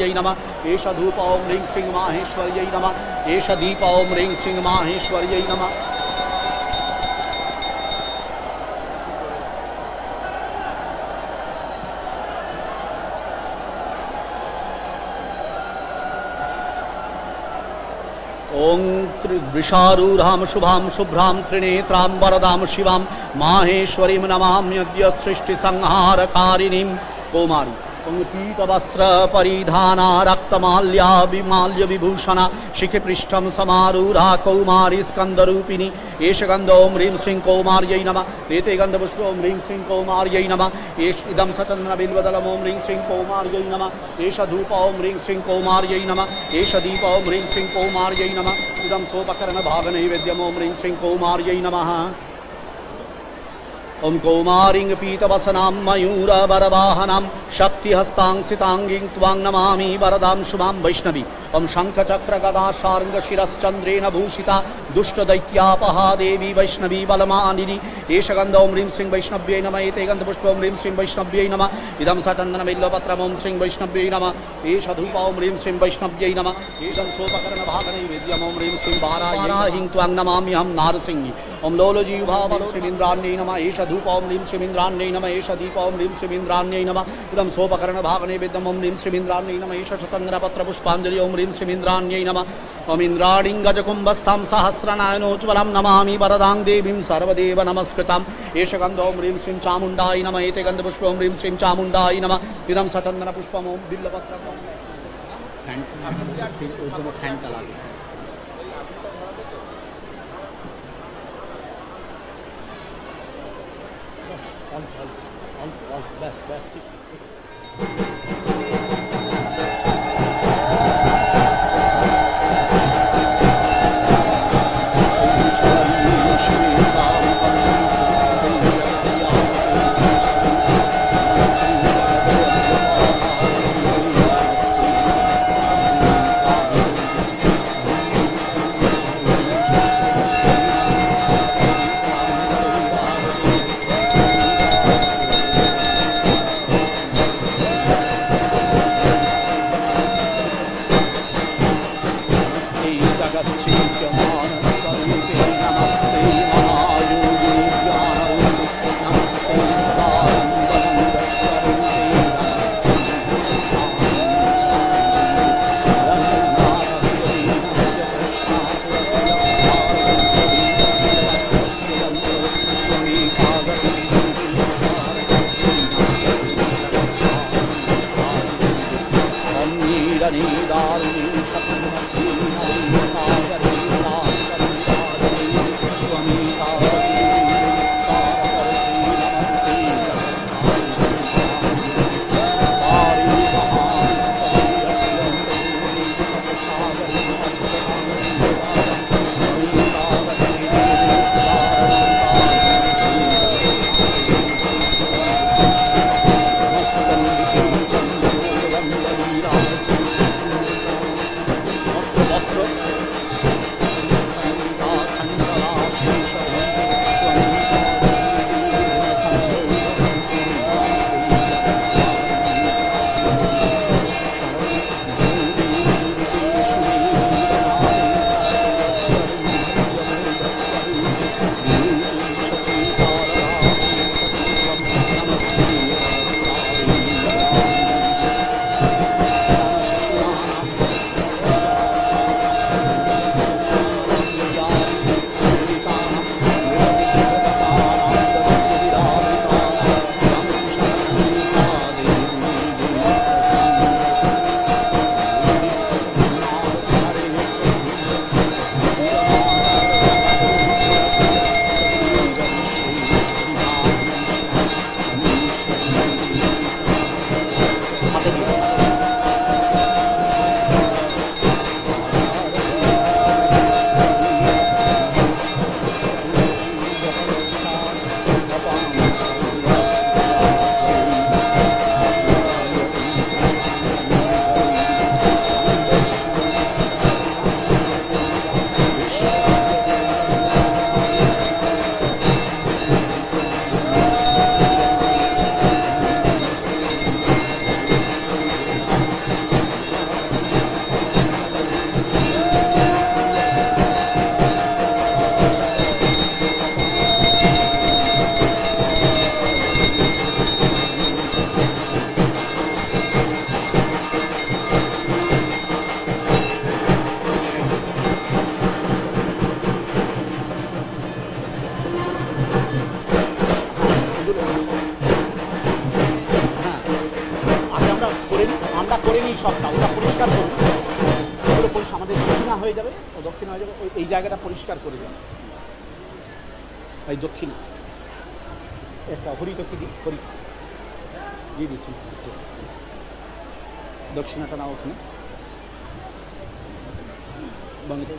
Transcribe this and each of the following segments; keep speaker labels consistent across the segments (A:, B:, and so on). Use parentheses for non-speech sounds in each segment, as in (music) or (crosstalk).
A: यै नमः। एष धूप ॐ ह्रीं श्रीं माहेश्वर्यै नमः। एष दीप ॐ ह्रीं श्रीं माहेश्वर्यै नमः। ॐ वृषारूढां शुभां शुभ्रां त्रिनेत्रां वरदां शिवां माहेश्वरीं नमाम्यद्य सृष्टिसंहारकारिणीं। कौमारी पीतवस्त्र परिधाना रक्तमाल्या विमाल्य विभूषणा शिखिपृष्ठं समारूढा कौमारी स्कन्दरूपिणी एष गन्ध ॐ ह्रीं श्रीं कौमार्यै नमः एते गन्धपुष्प ॐ ह्रीं श्रीं कौमार्यै नमः एष इदं सचन्द्रबिल्वदलम् ॐ ह्रीं श्रीं कौमार्यै नमः एष धूप ॐ ह्रीं श्रीं कौमार्यै नमः एष दीप ॐ ह्रीं श्रीं कौमार्यै नमः इदं सोपकरणभागनैवेद्यम् ॐ ह्रीं श्रीं कौमार्यै नमः ॐ कौमारिं पीतवसनां मयूरवरवाहनां शक्तिहस्तांसिताङ्गीं त्वां नमामि वरदां शुभां वैष्णवी ॐ शङ्खचक्रगदाशार्ङ्गशिरश्चन्द्रेण भूषिता दुष्टदैत्यापहा देवी वैष्णवी बलमानिनि एष गन्ध ॐ ह्रीं श्रीं वैष्णव्यै नमः एते गन्धपुष्प ॐ ह्रीं श्रीं वैष्णव्यै नमः इदं सचन्दनबिल्लपत्रम् ॐ श्रीं वैष्णव्यै नमः एष धूप ॐ ह्रीं श्रीं वैष्णव्यै नमः एषं सोपकरणभागनैवेद्यम् ॐ ह्रीं श्रीं वाराहिं त्वां नमाम्यहं नारसिंहि ओम लोल जीवावल श्रीमिंद्रान्य नम एष धूप ओम लीम श्रीमिंद्रान्य नम एष दीप ओम लीम श्रीमिंद्रान्य नम इदम सोपकरण भावने विद्यम ओम लीम श्रीमिंद्रान्य नम एष शतंग्रपत्र पुष्पांजलि ओम लीम श्रीमिंद्रान्य नम ओम इंद्राणी गजकुंभस्थम सहस्रनायनोज्वलम नमामि वरदां देवीं सर्वदेव नमस्कृतां एष गन्धों ह्रीं श्रीं चामुण्डाय नम एते गन्धपुष्पं ह्रीं श्रीं चामुण्डाय नम इदं सचन्दनपुष्पम् ओं बिल्लपत्रम् thank thank On, on, on, al. best. bas. দক্ষিণা হয়ে যাবে, ও দক্ষিণা হয়ে যাবে, ওই এই জায়গাটা পরিষ্কার করে যাবে এই দক্ষিণা। একটা হরিতকে হরি। দিয়ে দিচ্ছি। দক্ষিণাটা নাও ওখানে। বঙ্গতে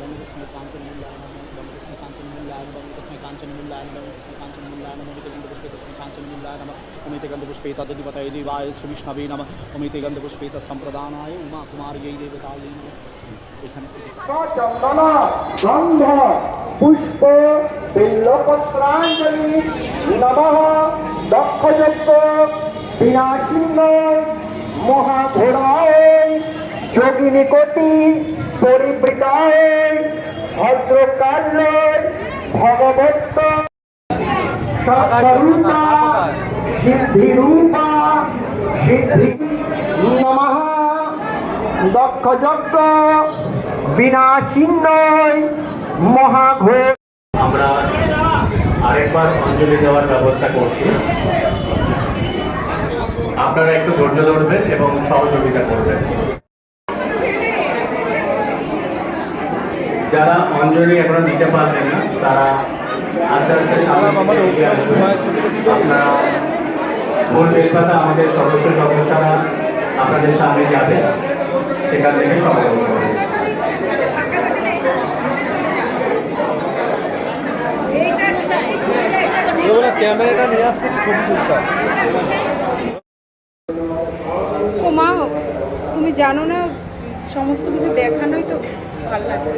A: बमुकस्मे काञ्चनमुल्लायनं बमुकस्मे काञ्चनमुल्लायनं
B: बमुकस्मे काञ्चनमुल्लायनं बमुकस्मे काञ्चनमुल्लायनं बमुकगन्धपुष्पे तस्मै काञ्चनमुल्लाय नमः যোগিনী কোটি, পরিবৃতায় ভদ্রকাল্য ভগবত্ত। সৎস্বরূপা, সিদ্ধিরূপা সিদ্ধি নমঃ দক্ষযজ্ঞ, বিনাশিন্নয়, মহাঘোর।
C: আমরা আরেকবার অঞ্জলি দেওয়ার ব্যবস্থা করছি। আপনারা একটু ধৈর্য ধরবেন এবং সহযোগিতা করবেন। যারা অঞ্জলি এখনও দিতে পারবেন না, তারা আস্তে আস্তে। আপনারা ফুল বেলপাতা আমাদের সদস্য সদস্যরা আপনাদের সামনে যাবে, সেখান থেকে
D: তুলতাম
E: ও মা, তুমি জানো না, সমস্ত কিছু দেখানোই তো ভালো লাগে।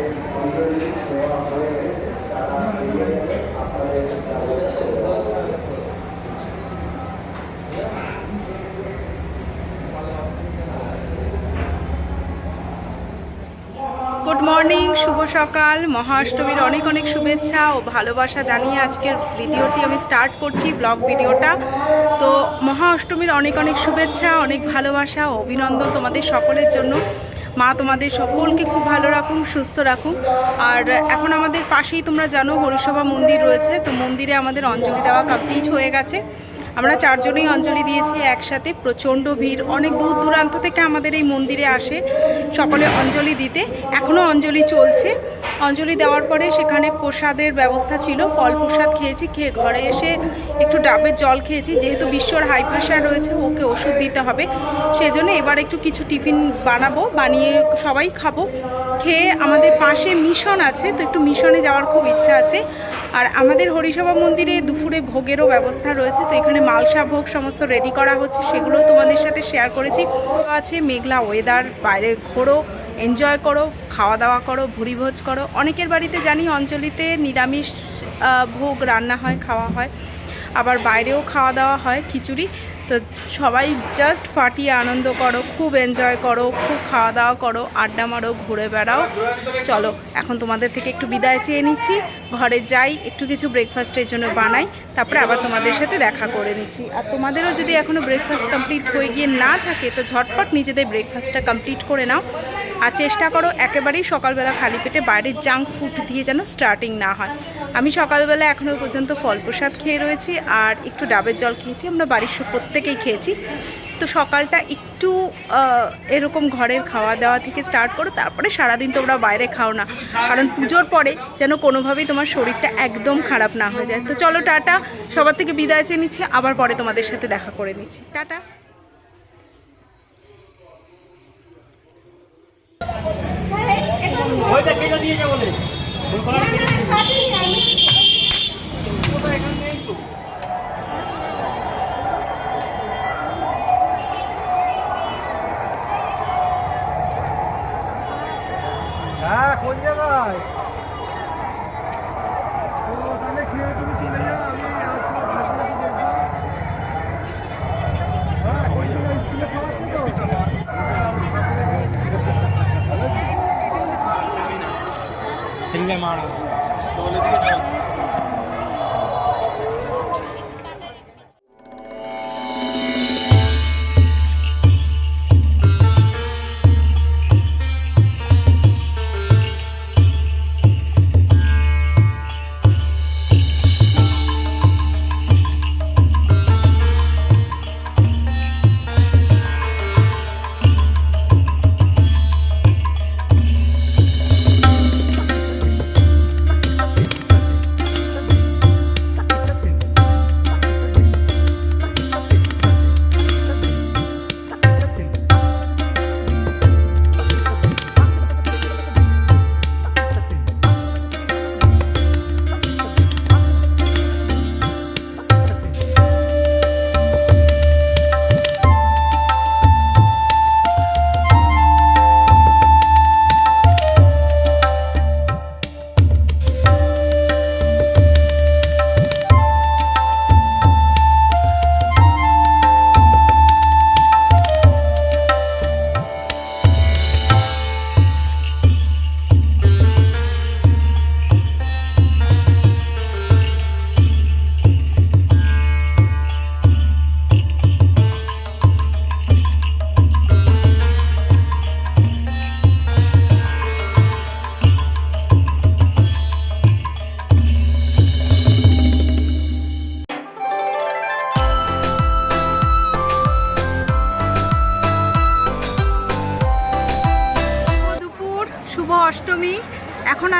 E: গুড মর্নিং শুভ সকাল। মহাষ্টমীর অনেক অনেক শুভেচ্ছা ও ভালোবাসা জানিয়ে আজকের ভিডিওটি আমি স্টার্ট করছি ব্লগ ভিডিওটা। তো মহা অষ্টমীর অনেক অনেক শুভেচ্ছা, অনেক ভালোবাসা ও অভিনন্দন তোমাদের সকলের জন্য। মা তোমাদের সকলকে খুব ভালো রাখুন, সুস্থ রাখুন। আর এখন আমাদের পাশেই তোমরা জানো হরিসভা মন্দির রয়েছে। তো মন্দিরে আমাদের অঞ্জলি দেওয়া কমপ্লিট হয়ে গেছে। আমরা চারজনেই অঞ্জলি দিয়েছি, একসাথে প্রচণ্ড ভিড়। অনেক দূর দূরান্ত থেকে আমাদের এই মন্দিরে আসে সকলে অঞ্জলি দিতে। এখনও অঞ্জলি চলছে। অঞ্জলি দেওয়ার পরে সেখানে প্রসাদের ব্যবস্থা ছিল। ফল প্রসাদ খেয়েছি, খেয়ে ঘরে এসে একটু ডাবের জল খেয়েছি। যেহেতু বিশ্বর হাই প্রেশার রয়েছে, ওকে ওষুধ দিতে হবে। সেই জন্য এবার একটু কিছু টিফিন বানাবো, বানিয়ে সবাই খাব। খেয়ে আমাদের পাশে মিশন আছে, তো একটু মিশনে যাওয়ার খুব ইচ্ছা আছে। আর আমাদের হরিসভা মন্দিরে দুপুরে ভোগেরও ব্যবস্থা রয়েছে, তো এখানে মালসা ভোগ সমস্ত রেডি করা হচ্ছে, সেগুলো তোমাদের সাথে শেয়ার করেছি। আছে মেঘলা ওয়েদার বাইরে ঘোরো এনজয় করো খাওয়া দাওয়া করো, ভুরিভোজ করো। অনেকের বাড়িতে জানি অঞ্চলিতে নিরামিষ ভোগ রান্না হয়, খাওয়া হয়। আবার বাইরেও খাওয়া দাওয়া হয়, খিচুড়ি। তো সবাই জাস্ট ফাটিয়ে আনন্দ করো, খুব এনজয় করো, খুব খাওয়া দাওয়া করো, আড্ডা মারো, ঘুরে বেড়াও। চলো, এখন তোমাদের থেকে একটু বিদায় চেয়ে নিচ্ছি। ঘরে যাই, একটু কিছু ব্রেকফাস্টের জন্য বানাই, তারপরে আবার তোমাদের সাথে দেখা করে নিচ্ছি। আর তোমাদেরও যদি এখনও ব্রেকফাস্ট কমপ্লিট হয়ে গিয়ে না থাকে, তো ঝটপট নিজেদের ব্রেকফাস্টটা কমপ্লিট করে নাও। আর চেষ্টা করো একেবারেই সকালবেলা খালি পেটে বাইরের জাঙ্ক ফুড দিয়ে যেন স্টার্টিং না হয়। আমি সকালবেলা এখনও পর্যন্ত ফল প্রসাদ খেয়ে রয়েছি আর একটু ডাবের জল খেয়েছি। আমরা বাড়ির প্রত্যেকেই খেয়েছি। তো সকালটা একটু এরকম ঘরের খাওয়া দাওয়া থেকে স্টার্ট করো, তারপরে সারাদিন তোমরা বাইরে খাও না। কারণ পুজোর পরে যেন কোনোভাবেই তোমার শরীরটা একদম খারাপ না হয়ে যায়। তো চলো টাটা, সবার থেকে বিদায় চেয়ে নিচ্ছি, আবার পরে তোমাদের সাথে দেখা করে নিচ্ছি। টাটা।
A: ওইটা কেটে দিয়েছে বলে।
D: হ্যাঁ কোন জায়গায় ও, ওখানে খেয়ে তুমি চলে যাও আমি আসব ঠাকুরকে দেখব হ্যাঁ কোন জায়গায় স্কুলে খাওয়াচ্ছি তো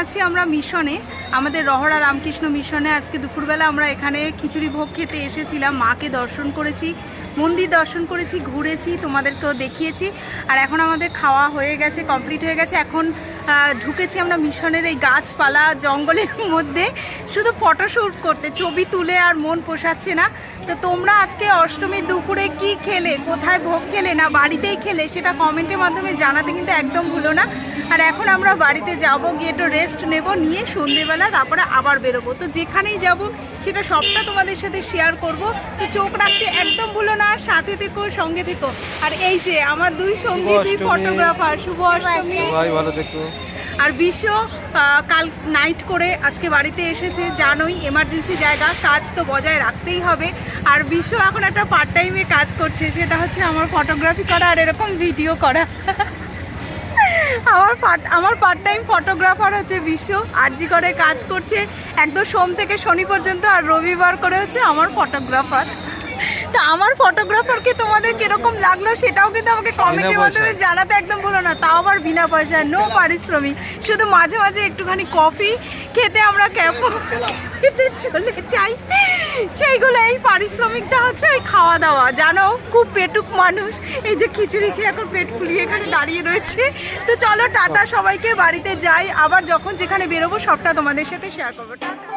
E: আছি আমরা মিশনে। আমাদের রহরা রামকৃষ্ণ মিশনে আজকে দুপুরবেলা আমরা এখানে খিচুড়ি ভোগ খেতে এসেছিলাম। মাকে দর্শন করেছি, মন্দির দর্শন করেছি, ঘুরেছি, তোমাদেরকেও দেখিয়েছি। আর এখন আমাদের খাওয়া হয়ে গেছে, কমপ্লিট হয়ে গেছে। এখন ঢুকেছি আমরা মিশনের এই গাছপালা জঙ্গলের মধ্যে। শুধু ফটোশ্যুট করতে, ছবি তুলে আর মন পোষাচ্ছে না। তো তোমরা আজকে অষ্টমীর দুপুরে কি খেলে, কোথায় ভোগ খেলে না বাড়িতেই খেলে সেটা কমেন্টের মাধ্যমে জানাতে কিন্তু একদম ভুলো না। আর এখন আমরা বাড়িতে যাব গিয়ে একটু রেস্ট নেব নিয়ে সন্ধেবেলা তারপরে আবার বেরোবো। তো যেখানেই যাব সেটা সবটা তোমাদের সাথে শেয়ার করব। তো চোখ রাখতে একদম ভুলো না সাথে থেকো সঙ্গে থেকো। আর এই যে আমার দুই সঙ্গী দুই ফটোগ্রাফার শুভ অষ্টমী।
D: ভালো দেখো
E: আর বিশ্ব কাল নাইট করে আজকে বাড়িতে এসেছে জানোই এমার্জেন্সি জায়গা কাজ তো বজায় রাখতেই হবে। আর বিশ্ব এখন একটা পার্ট টাইমে কাজ করছে সেটা হচ্ছে আমার ফটোগ্রাফি করা আর এরকম ভিডিও করা। (laughs) আমার পার্ট আমার পার্ট টাইম ফটোগ্রাফার হচ্ছে বিশ্ব আর জি করে কাজ করছে। একদম সোম থেকে শনি পর্যন্ত আর রবিবার করে হচ্ছে আমার ফটোগ্রাফার তা আমার ফটোগ্রাফারকে তোমাদের কীরকম লাগল সেটাও কিন্তু আমাকে কমেন্টের মাধ্যমে জানাতে একদম ভুলো না। তাও আবার বিনা পয়সায় নো পারিশ্রমিক শুধু মাঝে মাঝে একটুখানি কফি খেতে আমরা ক্যাব খেতে চলে যাই। সেইগুলো এই পারিশ্রমিকটা হচ্ছে এই খাওয়া দাওয়া। জানো খুব পেটুক মানুষ। এই যে খিচুড়ি খেয়ে এখন পেট ফুলিয়ে এখানে দাঁড়িয়ে রয়েছে। তো চলো টাটা সবাইকে বাড়িতে যাই। আবার যখন যেখানে বেরোবো সবটা তোমাদের সাথে শেয়ার করব। টাটা।